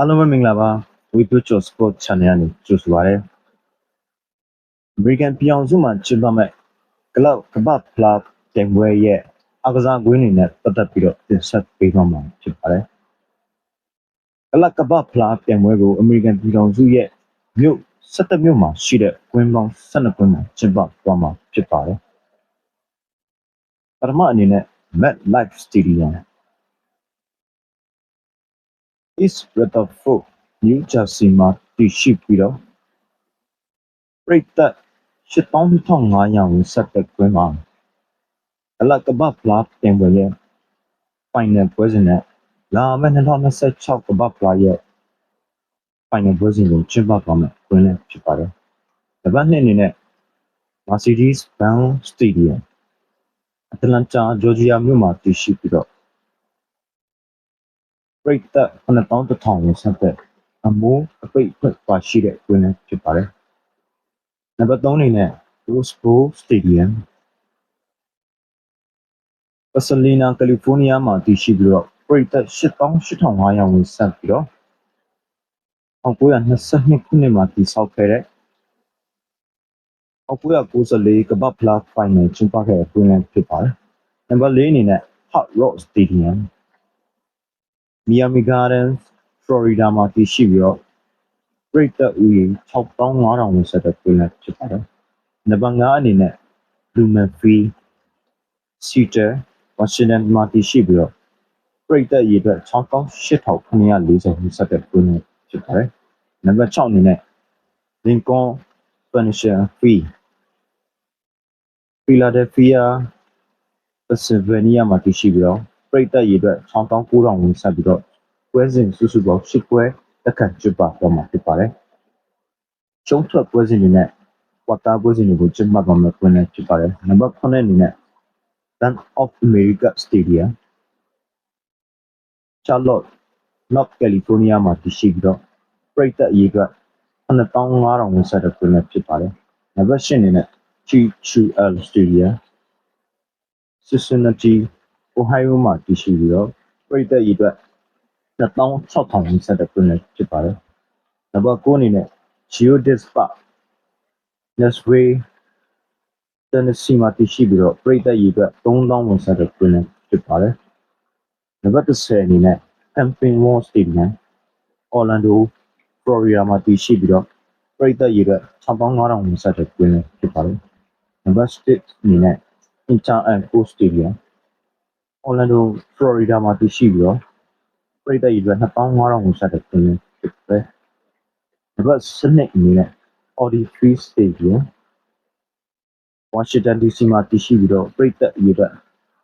အားလုံးပဲမင်္ဂလာပါဝီတိုချိုစပေါ့ channel ကနေကြိုဆိုပါရစေ။ American ပြည်အောင်စုမှာကျင်းပမဲ့ Club ကမ္ဘာဖလားတင်ပွဲရဲ့အကစားကွင်းတွေနဲ့ပတ်သက်ပြီးတော့တင်ဆက်ပေးသွားမှာဖြစ်ပါတယ်။ Club ကမ္ဘာဖလားတင်ပွဲကို American ပြည်အောင်စုရဲ့မြို့17မြို့မှာရှိတဲ့ကွင်းပေါင်း12ကွင်းမှာကျင်းပသွားမှာဖြစ်ပါတယ်။ပထမအနေနဲ့ MetLife Stadium East Rutherford New Jersey မှာတည်ရှိပြီးတော့ပရိသတ်8500ဝင်ဆက်တဲ့ကွင်းမှာအလကဘဖလားတင်ပွဲရဲ့ final ပွဲစဉ်နဲ့လာမယ့်2026ကဘဖလားရဲ့ final ပွဲစဉ်ကိုကျင်းပသွားမယ်ကွင်းလည်းဖြစ်ပါတယ်။ဒီဘက်နှစ်အနေနဲ့ Mercedes-Benz Stadium အတလန်တာဂျော်ဂျီယာမြို့မှာတည်ရှိပြီးတော့ ပရိသတ်9100ဝင်ဆက်တဲ့အမိုးအပိတ်ဖွင့်ပါရှိတဲ့ကွင်းလည်းဖြစ်ပါတယ်။နံပါတ်3အနေနဲ့ Rose Bowl Stadium ပစလီနာကယ်လီဖိုးနီးယားမှာတည်ရှိပြီးတော့ပရိသတ်88,500ဝင်ဆက်ပြီးတော့1922ခုနှစ်မှာတည်ဆောက်ခဲ့တဲ့1994ကမ္ဘာဖလားဖိုင်နယ်ကျင်းပခဲ့တဲ့ကွင်းလည်းဖြစ်ပါတယ်။နံပါတ်4အနေနဲ့ Hard Rock Stadium Miami Gardens Florida မှာတည်ရှိပြီးတော့ပရိသတ်ဦးရေ6500ဝင်ဆက်တဲ့ကွင်းလည်းဖြစ်ပါတယ်။နံပါတ်5အနေနဲ့ Lumen Field Seattle Washington မှာတည်ရှိပြီးတော့ပရိသတ်ရေအတွက်68,940ဝင်ဆက်တဲ့ကွင်းလည်းဖြစ်ပါတယ်။နံပါတ်6အနေနဲ့ Lincoln Financial Field Philadelphia Pennsylvania မှာတည်ရှိပြီးတော့ ပရိသတ်ရေအတွက်6900ဝင်ဆက်ပြီးတော့ပွဲစဉ်စုစုပေါင်း10ပွဲတက်ခတ်ကျင်းပသွားမှာဖြစ်ပါတယ်။ကျုံးထွက်ပွဲစဉ်တွေနဲ့ကွာတာပွဲစဉ်တွေကိုကျင်းပသွားမယ်ကွင်းလည်းဖြစ်ပါတယ်။နံပါတ်9အနေနဲ့ Bank of America Stadium Charlotte North Carolina မှာတည်ရှိပြီးတော့ပရိသတ်ရေအတွက်9500ဝင်ဆက်တဲ့ကွင်းလည်းဖြစ်ပါတယ်။နံပါတ်10အနေနဲ့ T2L Stadium Cincinnati Ohio မှာတည်ရှိပြီးတော့ပရိသတ်ရေအတွက်26000ဝင်ဆက်တဲ့ကွင်းလည်းဖြစ်ပါတယ်။နံပါတ်9အနေနဲ့ Geodis Park Nashville Tennessee မှာတည်ရှိပြီးတော့ပရိသတ်ရေအတွက်3000ဝင်ဆက်တဲ့ကွင်းလည်းဖြစ်ပါတယ်။နံပါတ်10အနေနဲ့ Camping World Stadium Orlando Florida မှာတည်ရှိပြီးတော့ပရိသတ်ရေအတွက်6500ဝင်ဆက်တဲ့ကွင်းလည်းဖြစ်ပါတယ်။နံပါတ်11အနေနဲ့ Inter and Coast Stadium Orlando Florida မှာတည်ရှိပြီးတော့ပရိသတ်ရေအတွက်2500ဝင်ဆက်တဲ့ကွင်းလည်းဖြစ်ပါတယ်။နံပါတ်12အနေနဲ့ Audi Field Stadium Washington DC မှာတည်ရှိပြီးတော့ပရိသတ်ရေအတွက်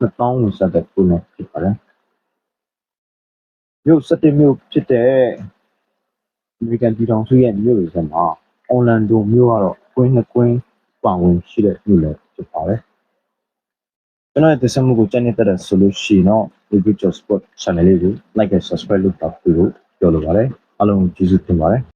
2000ဝင်ဆက်တဲ့ကွင်းလည်းဖြစ်ပါတယ်။မြို့17မြို့ဖြစ်တဲ့ American ပြည်ထောင်စုရဲ့မြို့တွေထဲမှာ Orlando မြို့ကတော့ကွင်းနှစ်ကွင်းပါဝင်ရှိတဲ့မြို့လည်းဖြစ်ပါတယ်။ ကျွန်တော်ရဲ့တင်ဆက်မှုကိုကြိုက်နေတဲ့ဆိုလို့ရှိရင်တော့ Video Sport Channel လေးကို Like and Subscribe လုပ်ပါဖို့ပြောလိုပါတယ်။အားလုံးကျေးဇူးတင်ပါတယ်။